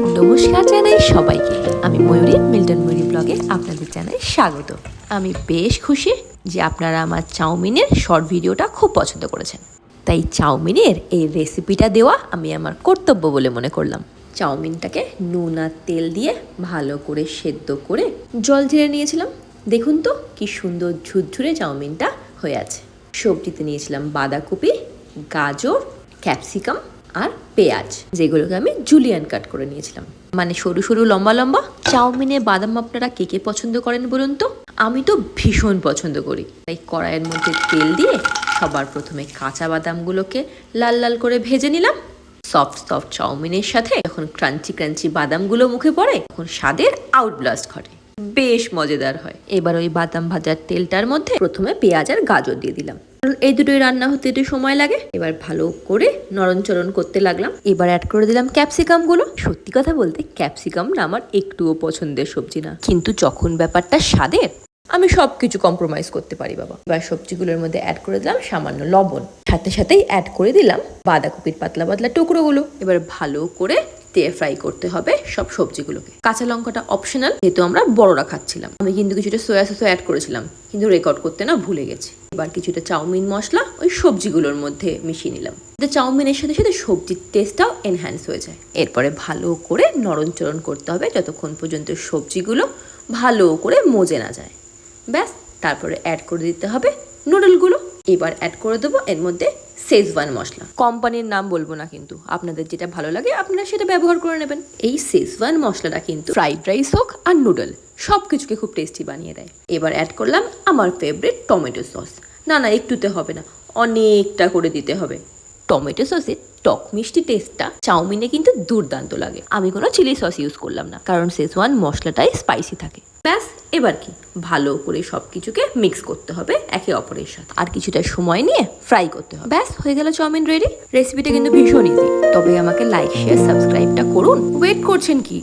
নমস্কার জানাই সবাইকে। আমি ময়ূরী, মিল্টন ময়ূরী ব্লগে আপনাদের জানাই স্বাগত। আমি বেশ খুশি যে আপনারা আমার চাউমিনের শর্ট ভিডিওটা খুব পছন্দ করেছেন। তাই চাউমিনের এই রেসিপিটা দেওয়া আমি আমার কর্তব্য বলে মনে করলাম। চাউমিনটাকে নুন আর তেল দিয়ে ভালো করে সেদ্ধ করে জল ঝেড়ে নিয়েছিলাম। দেখুন তো কি সুন্দর ঝুরঝুরে চাউমিনটা হয়ে আছে। সবজিতে নিয়েছিলাম বাঁধাকপি, গাজর ক্যাপসিকাম আর পেঁয়াজ, যেগুলোকে আমি জুলিয়ান কাট করে নিয়েছিলাম। মানে সরু সরু, লম্বা লম্বা। চাউমিনে বাদাম আপনারা কে কে পছন্দ করেন বলুন তো? আমি তো ভীষণ পছন্দ করি। তাই কড়াইয়ের মধ্যে তেল দিয়ে সবার প্রথমে কাঁচা বাদামগুলোকে লাল লাল করে ভেজে নিলাম। সফট সফট চাউমিনের সাথে যখন ক্রাঞ্চি ক্রাঞ্চি বাদামগুলো মুখে পড়ে, তখন স্বাদের আউটব্লাস্ট ঘটে। বেশ মজাদার হয়। এবার ওই বাদাম ভাজার তেলটার মধ্যে প্রথমে পেঁয়াজ আর গাজর দিয়ে দিলাম। এই দুটোই রান্না হতে একটু সময় লাগে। এবার ভালো করে নরণচরণ করতে লাগলাম। এবার অ্যাড করে দিলাম ক্যাপসিকামগুলো সত্যি কথা বলতে ক্যাপসিকাম না আমার একটুও পছন্দের সবজি না। কিন্তু যখন ব্যাপারটা স্বাদের, আমি সব কিছু কম্প্রোমাইজ করতে পারি বাবা। এবার সবজিগুলোর মধ্যে অ্যাড করে দিলাম সামান্য লবণ। সাথে সাথেই অ্যাড করে দিলাম বাঁধাকপির পাতলা পাতলা টুকরোগুলো। এবার ভালো করে তেল ফ্রাই করতে হবে সব সবজিগুলোকে। কাঁচা লঙ্কাটা অপশনাল যেহেতু আমরা বড়রা খাচ্ছিলাম। আমি কিন্তু কিছুটা সোয়া সসও অ্যাড করেছিলাম, কিন্তু রেকর্ড করতে না ভুলে গেছি। এবার কিছুটা চাউমিন মশলা ওই সবজিগুলোর মধ্যে মিশিয়ে নিলাম। চাউমিনের সাথে সাথে সবজির টেস্টটাও এনহ্যান্স হয়ে যায়। এরপরে ভালো করে নরমচরণ করতে হবে যতক্ষণ পর্যন্ত সবজিগুলো ভালো করে মজে না যায়। ব্যাস, তারপরে অ্যাড করে দিতে হবে নুডলগুলো এবার অ্যাড করে দেবো এর মধ্যে শেজওয়ান মশলা। কোম্পানির নাম বলব না কিন্তু। আপনাদের যেটা ভালো লাগে আপনারা সেটা ব্যবহার করে নেবেন। এই শেজওয়ান মশলাটা কিন্তু ফ্রাইড রাইস হোক আর নুডল সব কিছুকে খুব টেস্টি বানিয়ে দেয়। এবার অ্যাড করলাম আমার ফেভারিট টমেটো সস না না একটুতে হবে না অনেকটা করে দিতে হবে। টমেটো সসের টক মিষ্টি টেস্টটা চাউমিনে কিন্তু দুর্দান্ত লাগে। আমি কোনো চিলি সস ইউজ করলাম না কারণ শেজওয়ান মশলাটাই স্পাইসি থাকে। ব্যাস, এবার কি? ভালো করে সব কিছুকে মিক্স করতে হবে একে অপরের সাথে। আর কিছুটা সময় নিয়ে ফ্রাই করতে হবে। ব্যাস, হয়ে গেল চাউমিন রেডি রেসিপিটা কিন্তু ভীষণ ইজি তবে আমাকে লাইক শেয়ার সাবস্ক্রাইবটা করুন। ওয়েট করছেন কি?